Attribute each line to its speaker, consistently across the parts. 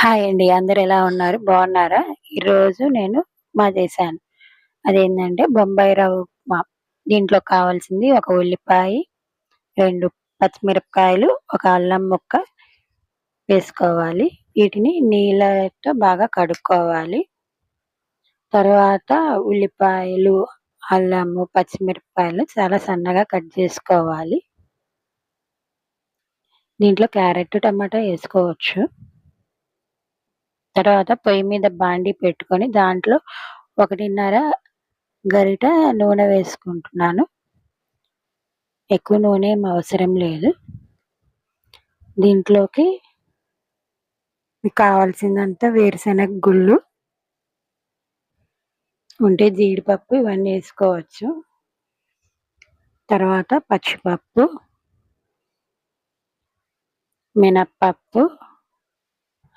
Speaker 1: Hi అండి అందరు ఎలా ఉన్నారు? బాగున్నారా? ఈరోజు నేను ఉప్మా చేశాను. అదేంటంటే బొంబాయి రవ్వ ఉప్మా. దీంట్లో కావాల్సింది ఒక ఉల్లిపాయ రెండు పచ్చిమిరపకాయలు ఒక అల్లం ముక్క వేసుకోవాలి. వీటిని నీళ్ళతో బాగా కడుక్కోవాలి. తర్వాత ఉల్లిపాయలు అల్లము పచ్చిమిరపకాయలు చాలా సన్నగా కట్ చేసుకోవాలి. దీంట్లో క్యారెట్ టమాటా వేసుకోవచ్చు. తర్వాత పొయ్యి మీద బాండి పెట్టుకొని దాంట్లో ఒకటిన్నర గరిట నూనె వేసుకుంటున్నాను. ఎక్కువ నూనె ఏం అవసరం లేదు. దీంట్లోకి మీకు కావాల్సిందంతా వేరుశనగ గుళ్ళు ఉంటే జీడిపప్పు ఇవన్నీ వేసుకోవచ్చు. తర్వాత పచ్చిపప్పు మినప్పప్పు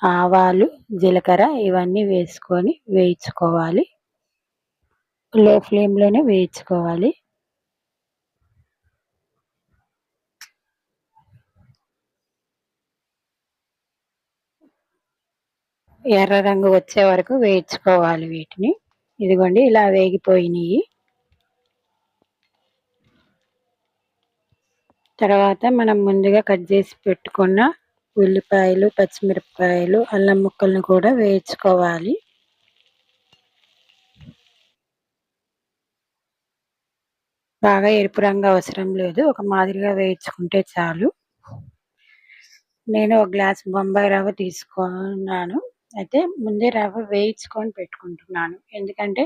Speaker 1: ఆవాలు జీలకర్ర ఇవన్నీ వేసుకొని వేయించుకోవాలి. లో ఫ్లేమ్లోనే వేయించుకోవాలి. ఎర్ర రంగు వచ్చే వరకు వేయించుకోవాలి వీటిని. ఇదిగోండి ఇలా వేగిపోయినాయి. తర్వాత మనం ముందుగా కట్ చేసి పెట్టుకున్న ఉల్లిపాయలు పచ్చిమిరపకాయలు అల్లం ముక్కలను కూడా వేయించుకోవాలి. బాగా ఎరుపు రంగు అవసరం లేదు. ఒక మాదిరిగా వేయించుకుంటే చాలు. నేను ఒక గ్లాస్ బొంబాయి రవ్వ తీసుకున్నాను. అయితే ముందే రవ్వ వేయించుకొని పెట్టుకుంటున్నాను. ఎందుకంటే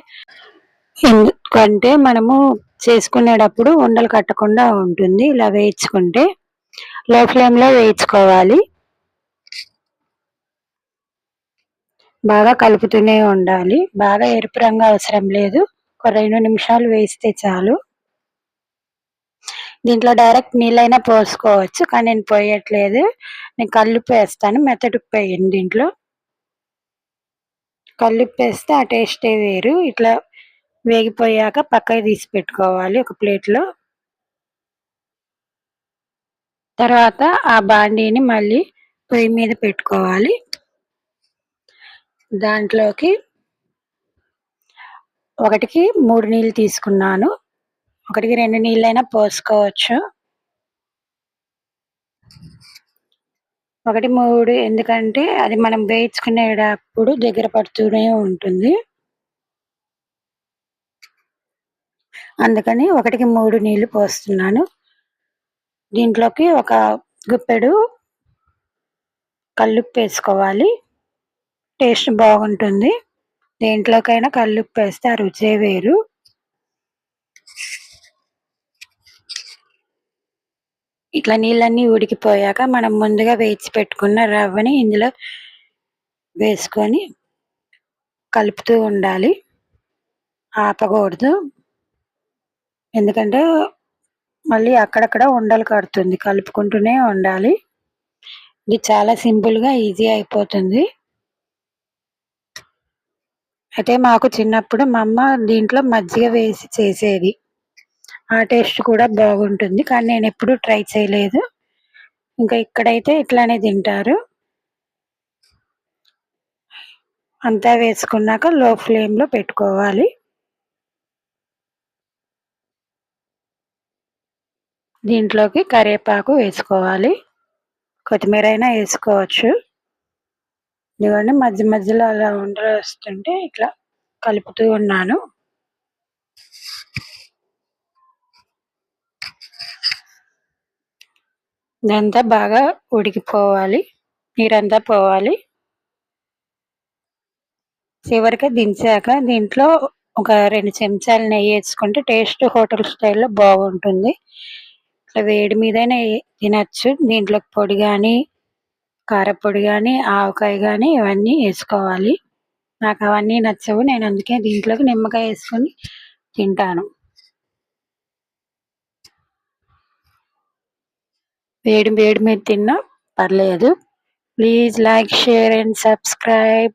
Speaker 1: ఎందుకంటే మనము చేసుకునేటప్పుడు ఉండలు కట్టకుండా ఉంటుంది. ఇలా వేయించుకుంటే లో ఫ్లేమ్లో వేయించుకోవాలి. బాగా కలుపుతూనే ఉండాలి. బాగా ఎరుపు రంగు అవసరం లేదు. ఒక రెండు నిమిషాలు వేస్తే చాలు. దీంట్లో డైరెక్ట్ నీళ్ళైనా పోసుకోవచ్చు కానీ నేను పోయట్లేదు. నేను కల్లుప్పు వేస్తాను మెత్తడుప్పు వేయండి దీంట్లో. కల్లుప్పు వేస్తే ఆ టేస్టే వేరు. ఇట్లా వేగిపోయాక పక్కకి తీసి పెట్టుకోవాలి ఒక ప్లేట్లో. తర్వాత ఆ బాండీని మళ్ళీ పొయ్యి మీద పెట్టుకోవాలి. దాంట్లోకి ఒకటికి మూడు నీళ్ళు తీసుకున్నాను. ఒకటికి రెండు నీళ్ళైనా పోసుకోవచ్చు. ఒకటి మూడు ఎందుకంటే అది మనం వేయించుకునేటప్పుడు దగ్గర పడుతూనే ఉంటుంది. అందుకని ఒకటికి మూడు నీళ్ళు పోస్తున్నాను. దీంట్లోకి ఒక గుప్పెడు కల్లుప్పు వేసుకోవాలి. టేస్ట్ బాగుంటుంది. దేంట్లోకైనా కల్లుప్పు వేస్తే ఆ రుచే వేరు. ఇట్లా నీళ్ళన్నీ ఉడికిపోయాక మనం ముందుగా వేచి పెట్టుకున్న రవ్వని ఇందులో వేసుకొని కలుపుతూ ఉండాలి. ఆపకూడదు. ఎందుకంటే మళ్ళీ అక్కడక్కడ ఉండలు కడుతుంది. కలుపుకుంటూనే ఉండాలి. ఇది చాలా సింపుల్గా ఈజీ అయిపోతుంది. అయితే మాకు చిన్నప్పుడు మా అమ్మ దీంట్లో మజ్జిగ వేసి చేసేది. ఆ టేస్ట్ కూడా బాగుంటుంది. కానీ నేను ఎప్పుడు ట్రై చేయలేదు. ఇంకా ఇక్కడైతే ఇట్లానే తింటారు. అంతా వేసుకున్నాక లో ఫ్లేమ్లో పెట్టుకోవాలి. దీంట్లోకి కరివేపాకు వేసుకోవాలి. కొత్తిమీర అయినా వేసుకోవచ్చు. ఇదిగోండి మధ్య మధ్యలో అలా ఉండలు వస్తుంటే ఇట్లా కలుపుతూ ఉన్నాను. ఇదంతా బాగా ఉడికిపోవాలి. నీరంతా పోవాలి. చివరికి దించాక దీంట్లో ఒక రెండు చెంచాలు నెయ్యి వేసుకుంటే టేస్ట్ హోటల్ స్టైల్లో బాగుంటుంది. ఇట్లా వేడి మీదనే తినచ్చు. దీంట్లోకి పొడి కానీ కారపొడి కానీ ఆవకాయ కానీ ఇవన్నీ వేసుకోవాలి. నాకు అవన్నీ నచ్చవు. నేను అందుకే దీంట్లోకి నిమ్మకాయ వేసుకొని తింటాను. వేడి వేడి మీద తిన్నా పర్లేదు. Please like share and subscribe.